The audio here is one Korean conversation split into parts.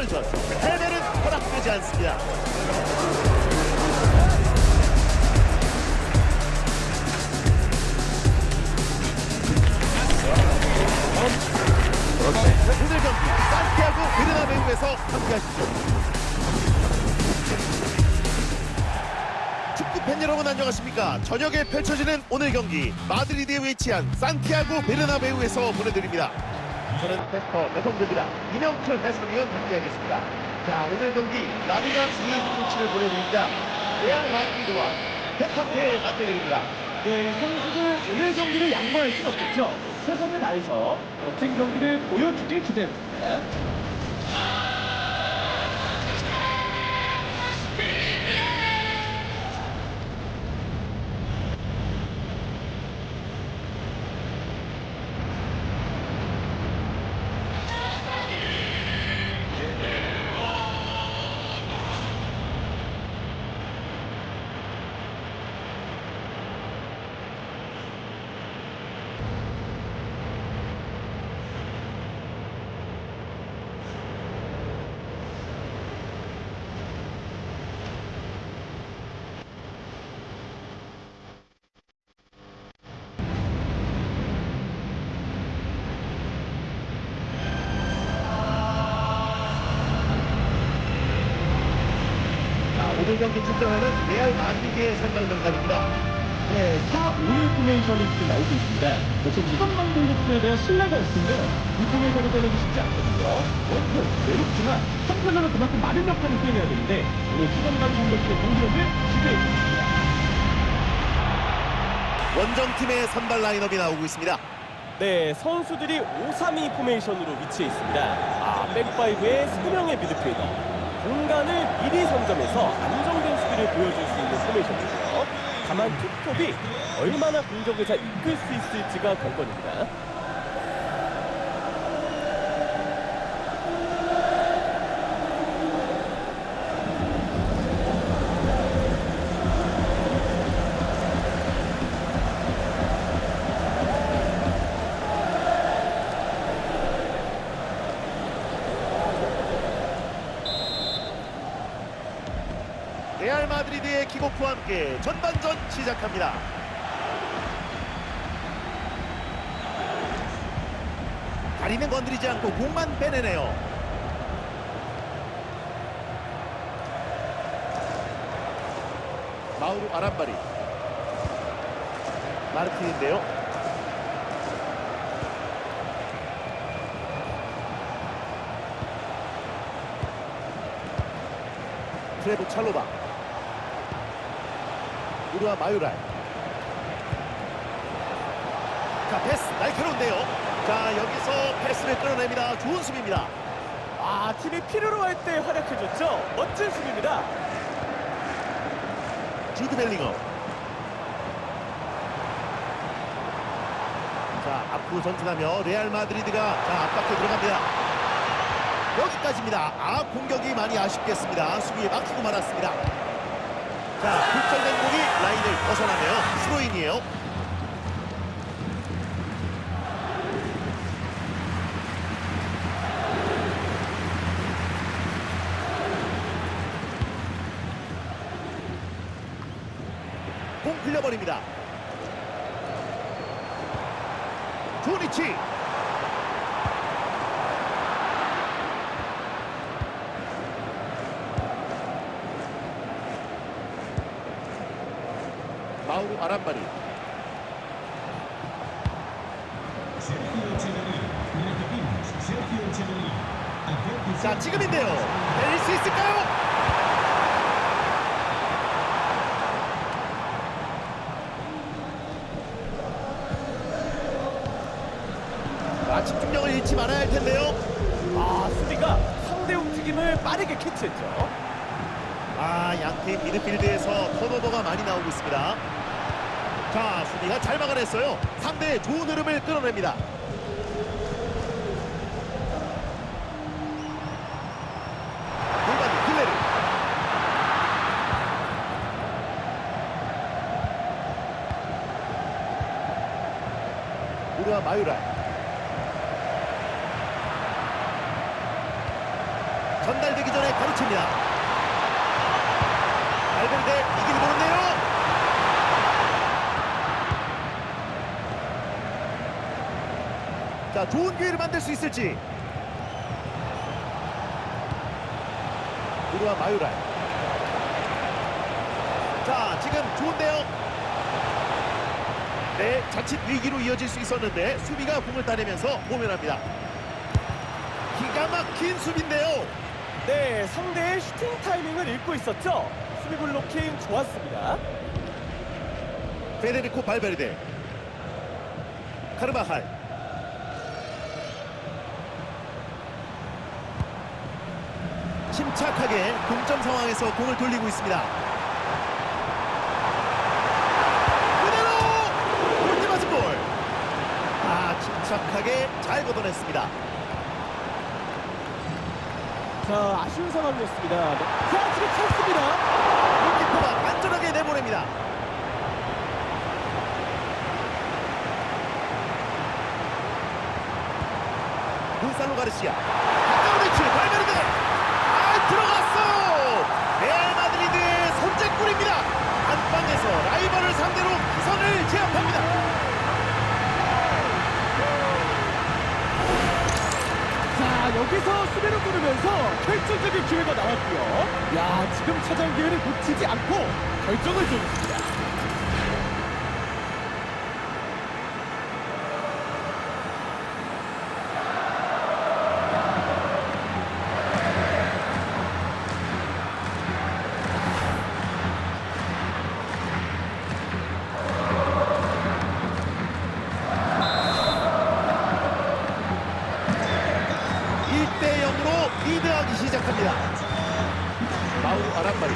3월전 패배는 허락되지 않습니다. 오늘 경기 산티아고 베르나베우에서 함께하시죠. 팬 여러분 안녕하십니까? 저녁에 펼쳐지는 오늘 경기 마드리드에 위치한 산티아고 베르나베우에서 보내드립니다. 저는 테스터 배성재입니다. 이명철 해설위원 함께하겠습니다. 자 오늘 경기 라리가 2위 코치를 보내드립니다. 레알 마드리드와 페파페의 맞대결입니다. 네, 선수들 오늘 경기를 양보할 수는 없겠죠. 최선을 다해서 멋진 경기를 보여주길 기대합니다. 경기 출전하는 레알 마드리드의 선발 명단입니다. 네, 4, 5일 포메이션이 지금 나오고 있습니다. 역시 시간만 돌렸음에 대한 신뢰가 있으면 이 포메이션을 빼내기 쉽지 않거든요. 원투, 외롭지만 한편으로 그만큼 많은 역할을 수행해야 되는데 오늘 시간만 공격수의 공격을 기대해주십니다. 원정팀의 선발 라인업이 나오고 있습니다. 네, 선수들이 5-3-2 포메이션으로 위치해 있습니다. 아, 백파이브의 3명의 미드필더. 공간을 미리 선점해서 안정된 수비를 보여줄 수 있는 포메이션이고요. 다만 투톱이 얼마나 공격을 잘 이끌 수 있을지가 관건입니다. 레알 마드리드의 함께 전반전 시작합니다. 다리는 건드리지 않고 공만 빼내네요. 마우루 아람바리 마르틴인데요. 트레보 찰로바 우루와 마유랄 자 패스 날카로운데요. 자 여기서 패스를 끌어냅니다. 좋은 수비입니다. 아, 팀이 필요로 할 때 활약해줬죠? 멋진 수비입니다. 주드 벨링엄. 자 앞으로 전진하며 레알 마드리드가 자 앞바퀴 들어갑니다. 여기까지입니다. 아 공격이 많이 아쉽겠습니다. 수비에 막히고 말았습니다 자 불절된 공이 라인을 벗어나네요. 스로인이에요. 공 흘려버립니다. 조니치 아람바리 자 지금인데요 내릴 수 있을까요? 아 집중력을 잃지 말아야 할 텐데요 아, 수비가 상대 움직임을 빠르게 캐치했죠. 아 양팀 미드필드에서 턴오버가 많이 나오고 있습니다 자 수비가 잘 막아냈어요 상대의 좋은 흐름을 끌어냅니다 골반이 클레르 우르와 마유랄 전달되기 전에 가로챕니다. 발베르데 이길 보는데요. 자, 좋은 기회를 만들 수 있을지. 우루와 마유랄. 자, 지금 좋은데요. 네, 자칫 위기로 이어질 수 있었는데 수비가 공을 따내면서 모면합니다. 기가 막힌 수비인데요. 네, 상대의 슈팅 타이밍을 읽고 있었죠. 수비 블로킹 좋았습니다. 페데리코 발베르데 카르바할 침착하게 동점 상황에서 공을 돌리고 있습니다 그대로 골대 맞은 볼 아 침착하게 잘 걷어냈습니다 자, 아쉬운 상황이었습니다. 네. 자, 지금 찼습니다. 골키퍼가 안전하게 내보냅니다 곤살로 가르시아 가까운 위치 발베르데 아 들어갔어요 레알 마드리드의 선제골입니다 안방에서 라이벌을 상대로 기선을 제압합니다 자, 여기서 수비를 꾸르면서 결정적인 기회가 나왔고요. 야, 지금 찾아온 기회를 놓치지 않고 결정을 지었습니다. 일대 0으로 리드하기 시작합니다 마우 아란바리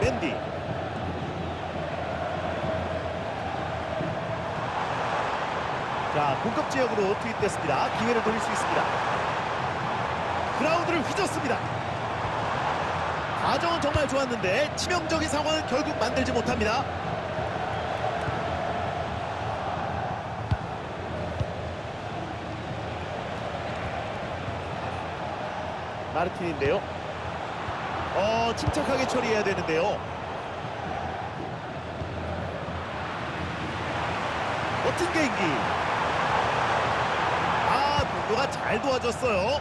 맨디 자 공급 지역으로 투입됐습니다. 기회를 노릴 수 있습니다. 그라운드를 휘젓습니다. 과정은 정말 좋았는데 치명적인 상황을 결국 만들지 못합니다. 마르틴인데요. 어 침착하게 처리해야 되는데요. 멋진 개인기 아 동료가 잘 도와줬어요.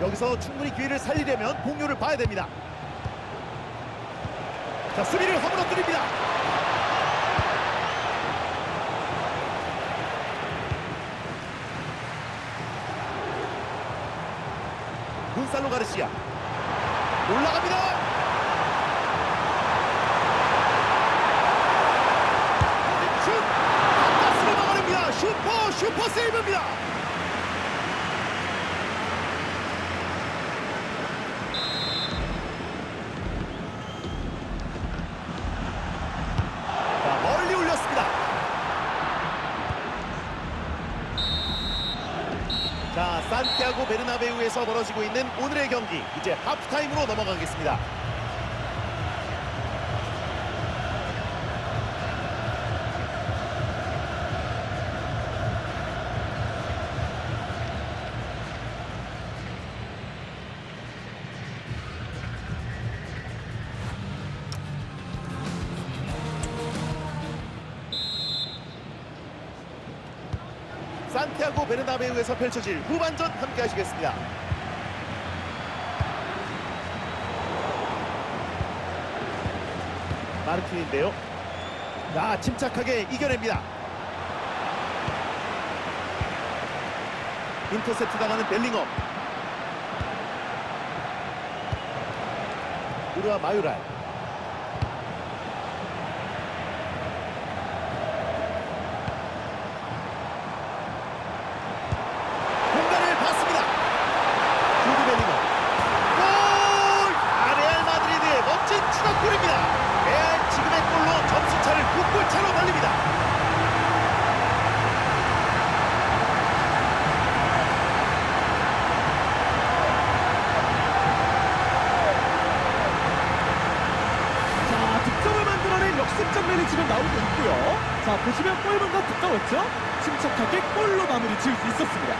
여기서 충분히 기회를 살리려면 동료를 봐야 됩니다. 자 수비를 허물어뜨립니다. 곤살로 가르시아. 올라갑니다 슛! 가까스로 막아냅니다 슈퍼 슈퍼 세이브입니다 자, 멀리 올렸습니다. 자, 산티아고 베르나베우에서 벌어지고 있는 오늘의 경기 이제 하프타임으로 넘어가겠습니다. 산티아고 베르나베우에서 펼쳐질 후반전 함께 하시겠습니다. 마르틴인데요. 야, 침착하게 이겨냅니다. 인터셉트 당하는 벨링엄. 우르와 마유랄. 공간을 봤습니다. 주드 벨링엄. 골! 아, 레알 마드리드의 멋진 추가골입니다. 레알 지금의 골로 점수차를 9골 차로 달립니다. 자, 보시면 골문과 가까웠죠? 침착하게 골로 마무리 지을 수 있었습니다.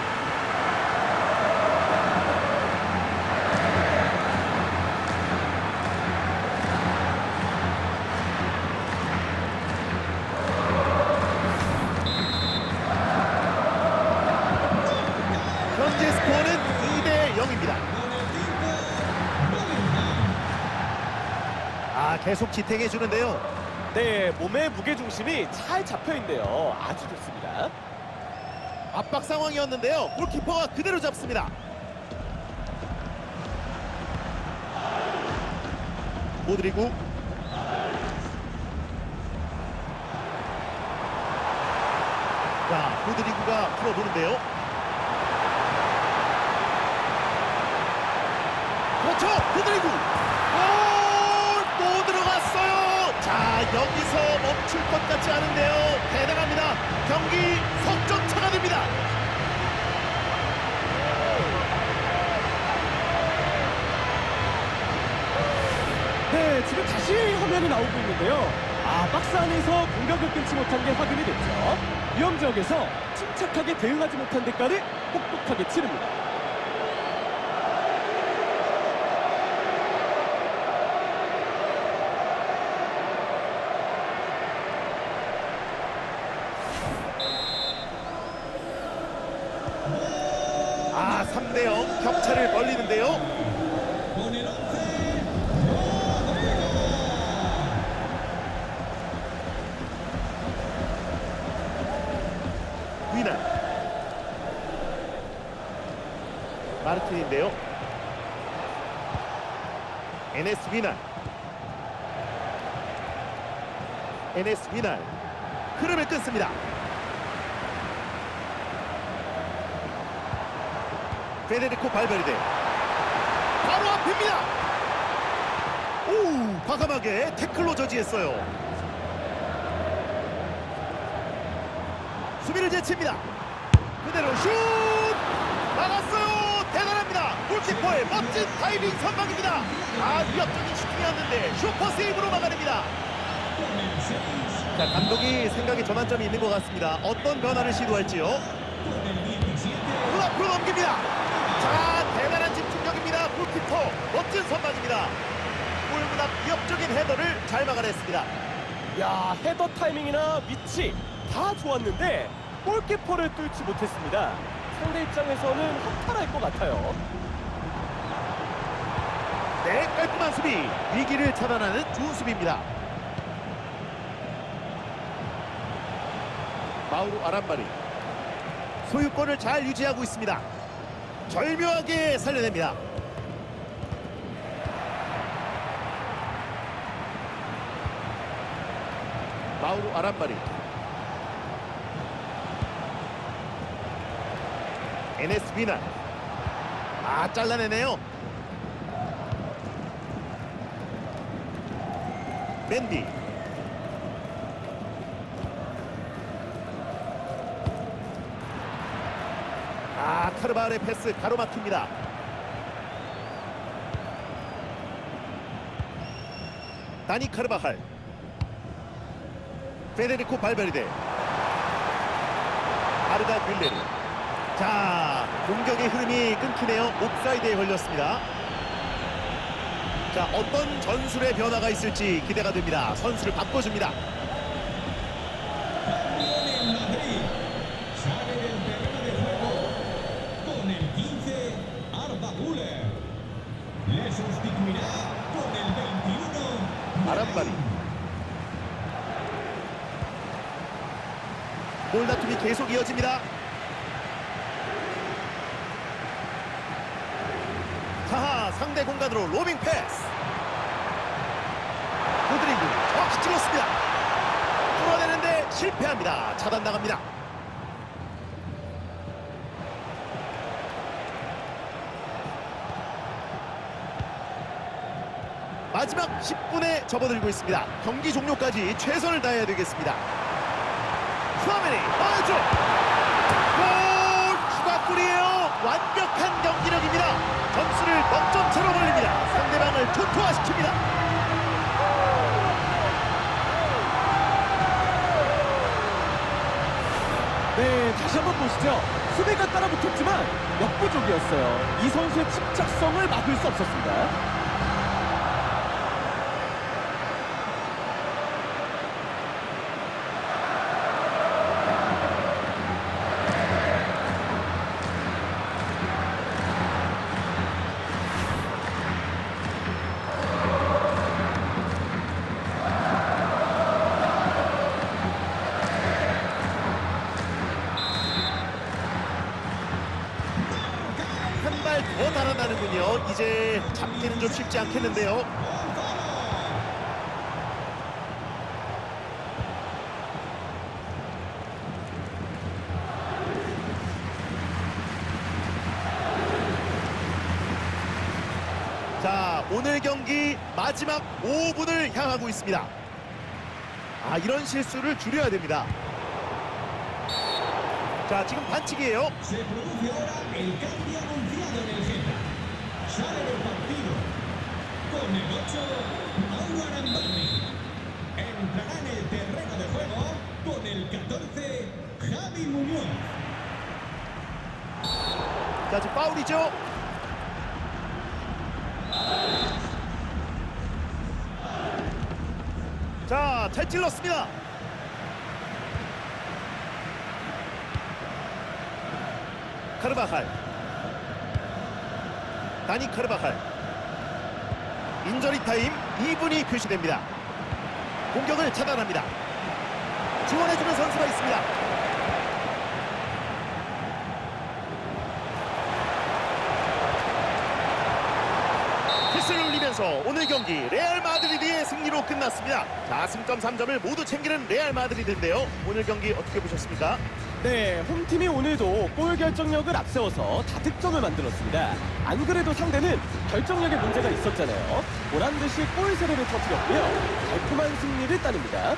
현재 스코어는 2대 0입니다. 아 계속 지탱해 주는데요. 네, 몸의 무게 중심이 잘 잡혀 있네요. 아주 좋습니다. 압박 상황이었는데요. 골키퍼가 그대로 잡습니다. 모드리구 자, 모드리구가 풀어보는데요. 다시 화면이 나오고 있는데요. 아, 박스 안에서 공격을 끊지 못한 게 확인이 됐죠. 위험 지역에서 침착하게 대응하지 못한 대가를 혹독하게 치릅니다. 아, 3대 0 격차를 벌리는데요. 위나 NS 위나 흐름을 끊습니다. 페데리코 발베르데 바로 앞입니다. 오 과감하게 태클로 저지했어요. 수비를 제칩니다. 그대로 슛 나갔어요. 골키퍼의 멋진 다이빙 선방입니다. 아 위협적인 슈팅이었는데 슈퍼 세이브로 막아냅니다. 자 감독이 생각에 전환점이 있는 것 같습니다. 어떤 변화를 시도할지요? 물 앞으로 넘깁니다. 자, 대단한 집중력입니다. 골키퍼 멋진 선방입니다. 골문 앞 위협적인 헤더를 잘 막아냈습니다. 야, 헤더 타이밍이나 위치 다 좋았는데 골키퍼를 뚫지 못했습니다. 상대 입장에서는 허탈할 것 같아요. 네, 깔끔한 수비. 위기를 차단하는 좋은 수비입니다. 마우로 아란바리. 소유권을 잘 유지하고 있습니다. 절묘하게 살려냅니다. 마우로 아란바리. NS 비난. 아, 잘라내네요. 맨디. 아 카르바알의 패스 가로막힙니다. 다니 카르바할. 페데리코 발베르데. 아르다 빌레르. 자 공격의 흐름이 끊기네요. 옵사이드에 걸렸습니다 자 어떤 전술의 변화가 있을지 기대가 됩니다. 선수를 바꿔줍니다. con el 15 Arda Güler. Le sustituirá con el 21 아람바리 볼 다툼이 계속 이어집니다. 자하 상대 공간으로 로빙 패스. 로드리그 정확히 찔렀습니다. 풀어내는데 실패합니다. 차단 나갑니다. 마지막 10분에 접어들고 있습니다. 경기 종료까지 최선을 다해야 되겠습니다. 수아메니 오른쪽 골 추가 골이에요. 완벽한 경기력입니다. 점수를 0점차로 벌립니다. 상대방을 초토화시킵니다. 네, 다시 한번 보시죠. 수비가 따라붙었지만 역부족이었어요. 이 선수의 침착성을 막을 수 없었습니다. 이제 잡기는 좀 쉽지 않겠는데요. 자, 오늘 경기 마지막 5분을 향하고 있습니다. 아, 이런 실수를 줄여야 됩니다. 자, 지금 반칙이에요. 자, 지금 파울이죠. 자, 잘 찔렀습니다. 카르바할. 다니 카르바할. 인저리 타임 2분이 표시됩니다. 공격을 차단합니다. 지원해주는 선수가 있습니다. 키스를 올리면서 오늘 경기 레알 마드리드의 승리로 끝났습니다. 자, 승점 3점을 모두 챙기는 레알 마드리드인데요. 오늘 경기 어떻게 보셨습니까? 네, 홈팀이 오늘도 골 결정력을 앞세워서 다득점을 만들었습니다. 안 그래도 상대는 결정력에 문제가 있었잖아요. 보란 듯이 골 세례를 터뜨렸고요. 달콤한 승리를 따냅니다.